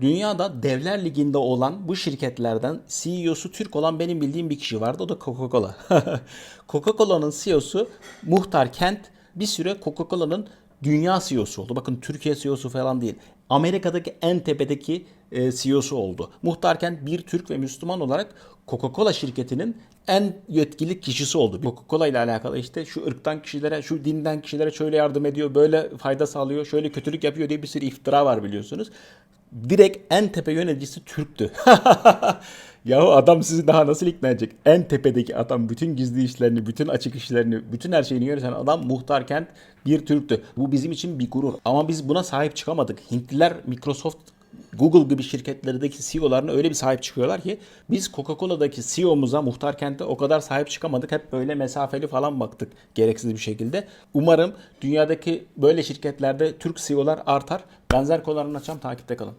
Dünyada Devler Ligi'nde olan bu şirketlerden CEO'su Türk olan benim bildiğim bir kişi vardı. O da Coca-Cola. Coca-Cola'nın CEO'su Muhtar Kent bir süre Coca-Cola'nın dünya CEO'su oldu. Bakın Türkiye CEO'su falan değil. Amerika'daki en tepedeki e, CEO'su oldu. Muhtar Kent bir Türk ve Müslüman olarak Coca-Cola şirketinin en yetkili kişisi oldu. Coca-Cola ile alakalı işte şu ırktan kişilere, şu dinden kişilere şöyle yardım ediyor, böyle fayda sağlıyor, şöyle kötülük yapıyor diye bir sürü iftira var biliyorsunuz. Direkt en tepe yöneticisi Türktü. Yahu adam sizi daha nasıl ikna edecek? En tepedeki adam bütün gizli işlerini, bütün açık işlerini, bütün her şeyini yöneten adam muhtarken bir Türktü. Bu bizim için bir gurur. Ama biz buna sahip çıkamadık. Hintliler Microsoft Google gibi şirketlerdeki CEO'larına öyle bir sahip çıkıyorlar ki biz Coca-Cola'daki CEO'muza Muhtar Kent'te o kadar sahip çıkamadık. Hep böyle mesafeli falan baktık gereksiz bir şekilde. Umarım dünyadaki böyle şirketlerde Türk CEO'lar artar. Benzer konularını açacağım. Takipte kalın.